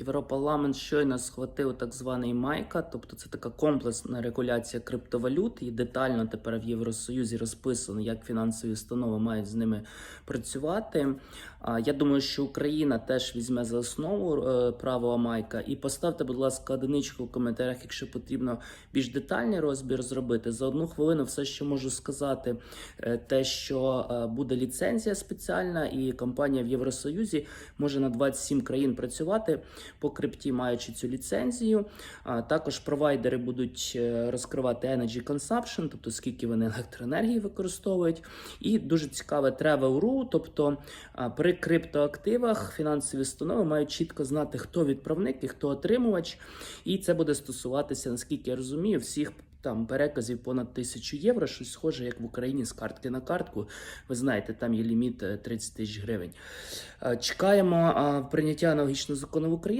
Європарламент щойно схватив так званий майка, тобто це така комплексна регуляція криптовалют. І детально тепер в Євросоюзі розписано, як фінансові установи мають з ними працювати. А, Я думаю, що Україна теж візьме за основу е, право майка. І поставте, будь ласка, одиничку в коментарях, якщо потрібно більш детальний розбір зробити. За одну хвилину все, що можу сказати, е, те, що е, буде ліцензія спеціальна, і компанія в Євросоюзі може на 27 країн працювати по крипті, маючи цю ліцензію. Також провайдери будуть е, розкривати energy consumption, тобто скільки вони електроенергії використовують. І дуже цікаве travel.ru, тобто при криптоактивах фінансові установи мають чітко знати, хто відправник і хто отримувач. І це буде стосуватися, наскільки я розумію, всіх. Там переказів понад тисячу євро, щось схоже, як в Україні з картки на картку. Ви знаєте, там є ліміт е, 30 тисяч гривень. Е, Чекаємо прийняття аналогічного закону в Україні.